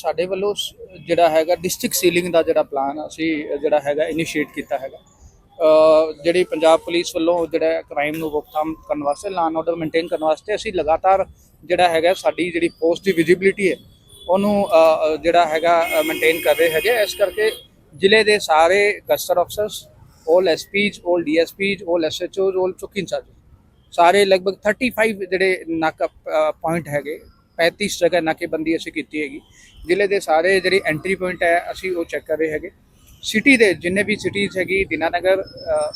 ਸਾਡੇ ਵੱਲੋਂ ਸ- ਜਿਹੜਾ ਹੈਗਾ ਡਿਸਟ੍ਰਿਕਟ ਸੀਲਿੰਗ ਦਾ ਜਿਹੜਾ ਪਲਾਨ ਅਸੀਂ ਜਿਹੜਾ ਹੈਗਾ ਇਨੀਸ਼ੀਏਟ ਕੀਤਾ ਹੈਗਾ ਅ, ਜਿਹੜੀ ਪੰਜਾਬ ਪੁਲਿਸ ਵੱਲੋਂ ਜਿਹੜਾ ਕ੍ਰਾਈਮ ਨੂੰ ਰੋਕਥਾਮ ਕਰਨ ਵਾਸਤੇ ਲਾਅ ਆਰਡਰ ਮੇਨਟੇਨ ਕਰਨ ਵਾਸਤੇ ਅਸੀਂ ਲਗਾਤਾਰ ਜਿਹੜਾ ਹੈਗਾ ਸਾਡੀ ਜਿਹੜੀ ਪੋਸਟ ਦੀ ਵਿਜ਼ਿਬਿਲਿਟੀ ਹੈ ਉਹਨੂੰ ਅ, ਅ, ਜਿਹੜਾ ਹੈਗਾ ਮੇਨਟੇਨ ਕਰ ਰਹੇ ਹੈਗੇ ਇਸ ਕਰਕੇ ਜ਼ਿਲ੍ਹੇ ਦੇ ਸਾਰੇ ਗਸਟਰ ਅਫਸਰਸ 올 ਐਸਪੀਜ਼ 올 ਡੀਐਸਪੀਜ਼ 올 ਐਸਐਚਓਜ਼ 올 ਚੁੱਕੀ ਇੰਚਾਰਜ ਸਾਰੇ ਲਗਭਗ 35 ਜਿਹੜੇ ਨਾਕਾ ਪੁਆਇੰਟ ਹੈਗੇ 35 ਜਗ੍ਹਾ ਨਾਕੇਬੰਦੀ ਅਸੀਂ ਕੀਤੀ ਹੈਗੀ। ਜ਼ਿਲ੍ਹੇ ਦੇ ਸਾਰੇ ਜਿਹੜੇ ਐਂਟਰੀ ਪੁਆਇੰਟ ਹੈ ਅਸੀਂ ਉਹ ਚੈੱਕ ਕਰ ਰਹੇ ਹੈਗੇ। ਸਿਟੀ ਦੇ ਜਿੰਨੇ ਵੀ ਸਿਟੀਜ਼ ਹੈਗੀ ਦਿਨਾਨਗਰ ਅ,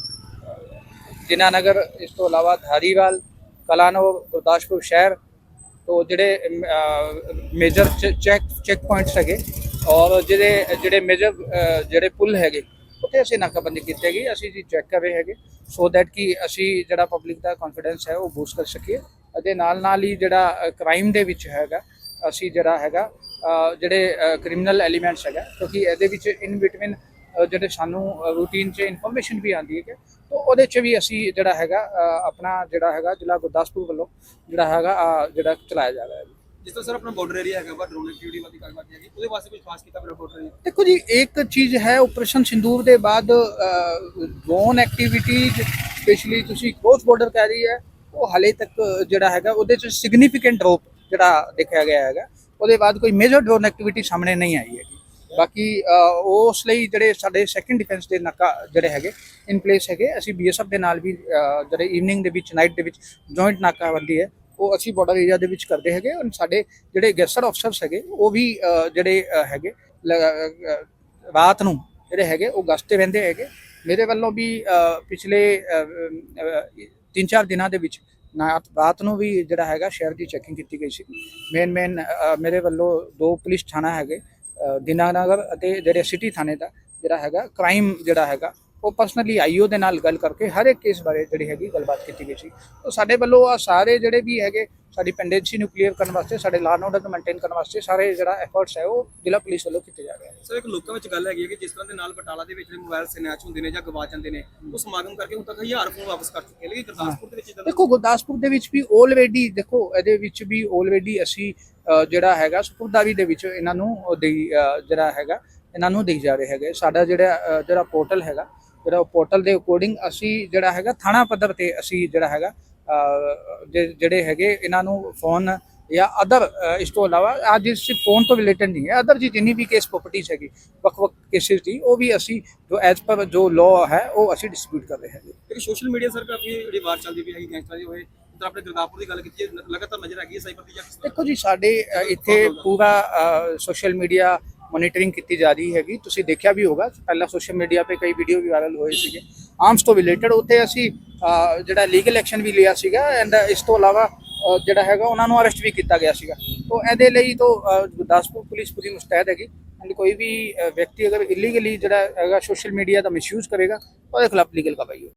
ਦਿਨਾਨਗਰ ਇਸ ਤੋਂ ਇਲਾਵਾ ਧਾਰੀਵਾਲ ਕਲਾਨੋ ਗੁਰਦਾਸਪੁਰ ਸ਼ਹਿਰ ਤੋਂ ਜਿਹੜੇ ਮੇਜਰ ਚੈੱਕ ਚੈੱਕ ਪੁਆਇੰਟਸ ਹੈਗੇ। ਔਰ ਜਿਹੜੇ ਜਿਹੜੇ ਮੇਜਰ ਜਿਹੜੇ ਪੁਲ ਹੈਗੇ ਉੱਥੇ ਅਸੀਂ ਨਾਕਾਬੰਦੀ ਕੀਤੀ ਹੈਗੀ। ਅਸੀਂ ਜੀ ਚੈੱਕ ਕਰ ਰਹੇ ਹੈਗੇ। ਸੋ ਦੈਟ ਕਿ ਅਸੀਂ ਜਿਹੜਾ ਪਬਲਿਕ ਦਾ ਕੌਨਫੀਡੈਂਸ ਹੈ ਉਹ ਬੂਸਟ ਕਰ ਸਕੀਏ। ਅਤੇ ਨਾਲ ਨਾਲ ਹੀ ਜਿਹੜਾ ਕ੍ਰਾਈਮ ਦੇ ਵਿੱਚ ਹੈਗਾ ਅਸੀਂ ਜਿਹੜਾ ਹੈਗਾ ਜਿਹੜੇ ਕ੍ਰਿਮੀਨਲ ਐਲੀਮੈਂਟਸ ਹੈਗਾ ਕਿਉਂਕਿ ਇਹਦੇ ਵਿੱਚ ਇਨ ਬਿਟਵੀਨ ਜਿਹੜੇ ਸਾਨੂੰ ਰੂਟੀਨ 'ਚ ਇਨਫੋਰਮੇਸ਼ਨ ਵੀ ਆਉਂਦੀ ਹੈ ਕਿ ਤਾਂ ਉਹਦੇ 'ਚ ਵੀ ਅਸੀਂ ਜਿਹੜਾ ਹੈਗਾ ਆਪਣਾ ਜਿਹੜਾ ਹੈਗਾ ਜ਼ਿਲ੍ਹਾ ਗੁਰਦਾਸਪੁਰ ਵੱਲੋਂ ਜਿਹੜਾ ਹੈਗਾ ਜਿਹੜਾ ਚਲਾਇਆ ਜਾ ਰਿਹਾ ਹੈ। ਜਿਸ ਤਰ੍ਹਾਂ ਸਰ ਆਪਣਾ ਬਾਰਡਰ ਏਰੀਆ ਹੈਗਾ ਵਾ ਡਰੋਨ ਐਕਟੀਵਿਟੀ ਵਾਲੀ ਗੱਲ ਬਾਤ ਹੈਗੀ ਉਹਦੇ ਵਾਸਤੇ ਕੁਝ ਖਾਸ ਕੀਤਾ ਮੇਰਾ ਬਾਰਡਰ ਏਰੀਆ ਦੇਖੋ ਜੀ ਇੱਕ ਚੀਜ਼ ਹੈ ਆਪਰੇਸ਼ਨ ਸਿੰਦੂਰ ਦੇ ਬਾਅਦ ਡਰੋਨ ਐਕਟੀਵਿਟੀਜ਼ ਸਪੈਸ਼ਲੀ ਤੁਸੀਂ ਕ੍ਰੋਸ ਬਾਰਡਰ ਕਹਿ ਰਹੀ ਹੈ ਉਹ ਹਾਲੇ ਤੱਕ ਜਿਹੜਾ ਹੈਗਾ, ਉਹਦੇ ਚ ਸਿਗਨੀਫੀਕੈਂਟ ਡ੍ਰੌਪ ਜਿਹੜਾ ਦੇਖਿਆ ਗਿਆ ਹੈਗਾ, ਉਹਦੇ ਬਾਅਦ ਕੋਈ ਮੇਜਰ ਡਰੋਨ ਐਕਟੀਵਿਟੀ ਸਾਹਮਣੇ ਨਹੀਂ ਆਈ ਹੈਗੀ। ਬਾਕੀ ਉਸ ਲਈ ਜਿਹੜੇ ਸਾਡੇ ਸੈਕੰਡ ਡਿਫੈਂਸ ਦੇ ਨਾਕਾ ਜਿਹੜੇ ਹੈਗੇ ਇਨ ਪਲੇਸ ਹੈਗੇ, ਅਸੀਂ ਬੀਐਸਐਫ ਦੇ ਨਾਲ ਵੀ ਜਿਹੜੇ ਈਵਨਿੰਗ ਦੇ ਵਿੱਚ ਨਾਈਟ ਦੇ ਵਿੱਚ ਜੁਆਇੰਟ ਨਾਕਾਬੰਦੀ ਹੈ, ਉਹ ਅਸੀਂ ਬਾਰਡਰ ਏਰੀਆ ਦੇ ਵਿੱਚ ਕਰਦੇ ਹੈਗੇ ਔਰ ਸਾਡੇ ਜਿਹੜੇ ਗੈਸਰ ਅਫਸਰਸ ਹੈਗੇ, ਉਹ ਵੀ ਜਿਹੜੇ ਹੈਗੇ ਰਾਤ ਨੂੰ ਜਿਹੜੇ ਹੈਗੇ, ਉਹ ਗਸਤੇ ਰਹਿੰਦੇ ਹੈਗੇ। ਮੇਰੇ ਵੱਲੋਂ ਵੀ ਪਿਛਲੇ ਤਿੰਨ ਚਾਰ ਦਿਨਾਂ ਦੇ ਵਿੱਚ ਨਾ ਰਾਤ ਨੂੰ ਵੀ ਜਿਹੜਾ ਹੈਗਾ ਸ਼ਹਿਰ ਦੀ ਚੈਕਿੰਗ ਕੀਤੀ ਗਈ ਸੀ। ਮੇਨ ਮੇਨ ਮੇਰੇ ਵੱਲੋਂ ਦੋ ਪੁਲਿਸ ਥਾਣਾ ਹੈਗੇ ਅ, ਅਤੇ ਜਿਹੜੇ ਸਿਟੀ ਥਾਣੇ ਦਾ ਜਿਹੜਾ ਹੈਗਾ ਕ੍ਰਾਈਮ ਜਿਹੜਾ ਹੈਗਾ ਉਹ ਪਰਸਨਲੀ ਆਈਓ ਦੇ ਨਾਲ ਗੱਲ ਕਰਕੇ ਹਰ ਇੱਕ ਕੇਸ ਬਾਰੇ ਜਿਹੜੀ ਹੈਗੀ ਗੱਲਬਾਤ ਕੀਤੀ ਗਈ ਸੀ। ਉਹ ਸਾਡੇ ਵੱਲੋਂ ਆ ਸਾਰੇ ਜਿਹੜੇ ਵੀ ਹੈਗੇ ਸਾਡੀ ਪੈਂਡੈਂਸੀ ਨੂੰ ਕਲੀਅਰ ਕਰਨ ਵਾਸਤੇ ਸਾਡੇ ਲਾਅ ਆਰਡਰ ਨੂੰ ਮੇਨਟੇਨ ਕਰਨ ਵਾਸਤੇ ਸਾਰੇ ਜਿਹੜਾ ਐਫਰਟਸ ਹੈ ਉਹ ਜ਼ਿਲ੍ਹਾ ਪੁਲਿਸ ਵੱਲੋਂ ਕੀਤੇ ਜਾ ਰਹੇ ਹਨ। ਸਰ ਇੱਕ ਲੋਕਾਂ ਵਿੱਚ ਗੱਲ ਹੈਗੀ ਹੈ ਕਿ ਜਿਸ ਤਰ੍ਹਾਂ ਦੇ ਨਾਲ ਬਟਾਲਾ ਦੇ ਵਿੱਚ ਮੋਬਾਈਲ ਸਨੈਚ ਹੁੰਦੇ ਨੇ ਜਾਂ ਗਵਾ ਜਾਂਦੇ ਨੇ ਉਹ ਸਮਾਗਮ ਕਰਕੇ ਹੁਣ ਤੱਕ ਹਜ਼ਾਰ ਫੋਨ ਵਾਪਸ ਕਰ ਚੁੱਕੇ ਲੇਕਿਨ ਗੁਰਦਾਸਪੁਰ ਦੇ ਵਿੱਚ ਇਦਾਂ ਦੇਖੋ ਗੁਰਦਾਸਪੁਰ ਦੇ ਵਿੱਚ ਵੀ ਆਲਰੇਡੀ ਦੇਖੋ ਇਹਦੇ ਵਿੱਚ ਵੀ ਆਲਰੇਡੀ ਅਸੀਂ ਜਿਹੜਾ ਹੈਗਾ ਸੁਪਰਦਾਰੀ ਦੇ ਵਿੱਚ ਇਹਨਾਂ ਨੂੰ ਜਿਹੜਾ ਹੈਗਾ ਇਹਨਾਂ ਨੂੰ ਦੇਈ ਜਾ ਰਹੇ ਹੈਗੇ। ਸਾਡਾ ਜਿਹੜਾ ਜਿਹੜਾ ਪੋਰਟਲ ਹੈਗਾ ਜਿਹੜਾ ਪੋਰਟਲ ਦੇ ਅਕੋਰਡਿੰਗ ਅਸੀਂ ਜਿਹੜਾ ਹੈਗਾ ਥਾਣਾ ਪੱਧਰ ਤੇ ਅਸੀਂ ਜਿਹੜਾ ਹੈਗਾ ਜਿਹੜੇ ਹੈਗੇ ਇਹਨਾਂ ਨੂੰ ਫੋਨ ਜਾਂ ਅਦਰ ਇਸ ਤੋਂ ਇਲਾਵਾ ਅੱਜ ਇਸ ਫੋਨ ਤੋਂ ਰਿਲੇਟਡ ਨਹੀਂ ਹੈ ਅਦਰ ਜੀ ਜਿੰਨੀ ਵੀ ਕੇਸ ਪ੍ਰਾਪਰਟੀਜ਼ ਹੈਗੀ ਵੱਖ ਵੱਖ ਕੇਸਿਸ ਦੀ ਉਹ ਵੀ ਅਸੀਂ ਜੋ ਐਜ਼ ਪਰ ਜੋ ਲਾਅ ਹੈ ਉਹ ਅਸੀਂ ਡਿਸਪਿਊਟ ਕਰ ਰਹੇ ਹੈਗੇ। ਕਿ ਸੋਸ਼ਲ ਮੀਡੀਆ ਸਰ ਕਾਫੀ ਜਿਹੜੀ ਵਾਰ ਚੱਲਦੀ ਪਈ ਹੈਗੀ ਗੈਂਗਸਟਰ ਦੀ ਹੋਏ ਤਾਂ ਆਪਣੇ ਦੁਰਗਾਪੁਰ ਦੀ ਗੱਲ ਕੀਤੀ ਹੈ, ਲਗਾਤਾਰ ਨਜ਼ਰ ਹੈਗੀ ਹੈ ਸਾਈਬਰ ਦੀ ਜਾਂ ਦੇਖੋ ਜੀ ਸਾਡੇ ਇੱਥੇ ਪੂਰਾ ਸੋਸ਼ਲ ਮੀਡੀਆ ਮੋਨੀਟਰਿੰਗ ਕੀਤੀ ਜਾ ਰਹੀ ਹੈਗੀ। ਤੁਸੀਂ ਦੇਖਿਆ ਵੀ ਹੋਗਾ, ਪਹਿਲਾਂ ਸੋਸ਼ਲ ਮੀਡੀਆ ਤੇ ਕਈ ਵੀਡੀਓ ਵੀ ਵਾਇਰਲ ਹੋਏ ਸੀਗੇ। ਆਰਮਸ ਤੋਂ ਰਿਲੇਟਡ ਉੱਥੇ ਅਸੀਂ ਜਿਹੜਾ ਲੀਗਲ ਐਕਸ਼ਨ ਵੀ ਲਿਆ ਸੀਗਾ ਐਂਡ ਇਸ ਤੋਂ ਇਲਾਵਾ ਜਿਹੜਾ ਹੈਗਾ ਉਹਨਾਂ ਨੂੰ ਅਰੈਸਟ ਵੀ ਕੀਤਾ ਗਿਆ ਸੀਗਾ। ਤੋਂ ਇਹਦੇ ਲਈ ਤੋਂ ਗੁਰਦਾਸਪੁਰ ਪੁਲਿਸ ਪੂਰੀ ਮੁਸਤੈਦ ਹੈਗੀ ਐਂਡ ਕੋਈ ਵੀ ਵਿਅਕਤੀ ਅਗਰ ਇਲੀਗਲੀ ਜਿਹੜਾ ਹੈਗਾ ਸੋਸ਼ਲ ਮੀਡੀਆ ਦਾ ਮਿਸਯੂਜ਼ ਕਰੇਗਾ, ਉਹਦੇ ਖਿਲਾਫ ਲੀਗਲ ਕਾਰਵਾਈ ਹੋਵੇ